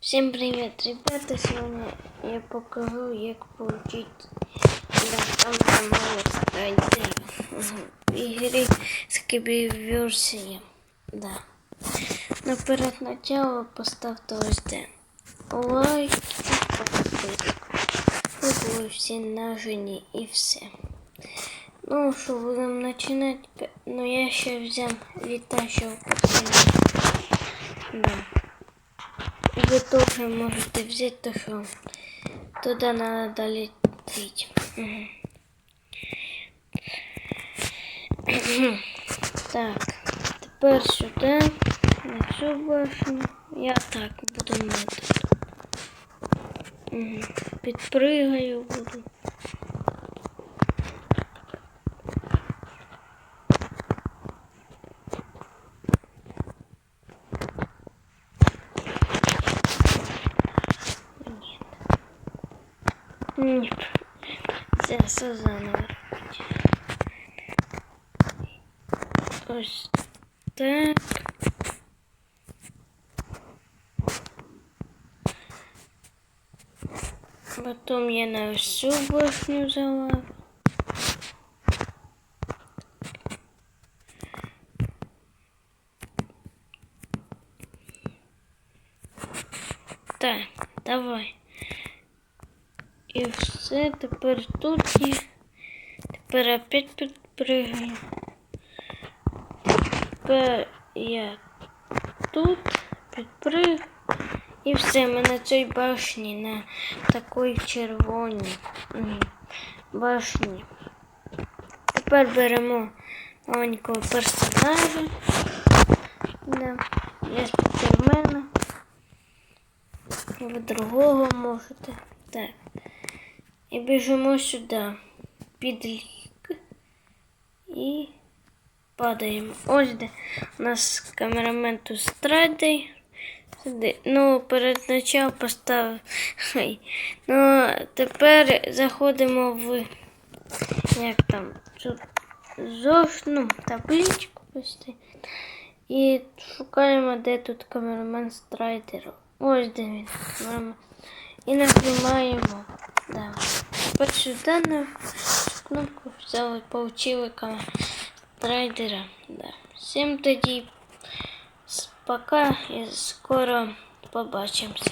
Всем привет, ребята! Сегодня я покажу, як получить да, там де мало стайдера в ігрі Skibby версія. Да. Но перед началом поставте ось де лайк і подписку. Ви були всі нажені і все. Ну що, будемо починати. Ну я ще взяв літачого пацана. Да. Вы тоже можете взять то, что туда надо лететь. Мгм. Так, тепер сюди, на цю башню. Я так буду мати. Угу. Підпригаю буду. Ні. Це все заново. Ось так. Потом я на всю башню залазу. Так, давай. І все, тепер тут є. Тепер опять підпригаю. Тепер я тут підприг. І все, ми на цій башні, на такій червоній башні. Тепер беремо маленького персонажа. Да. Я спідермена. Ви другого можете. Так. І біжимо сюди. Під лік. І падаємо. Ось де у нас камерамен тут. Сюди. Ну, перед началом поставив. Ну, тепер заходимо в як там тут зош, ну, табличку пусти. І шукаємо, де тут камерамен страйдер. Ось де він. І нажимаємо. Да. Тепер сюди на цю кнопку взяли, получили страйдера. Да. Всім тоді с- пока і скоро побачимося.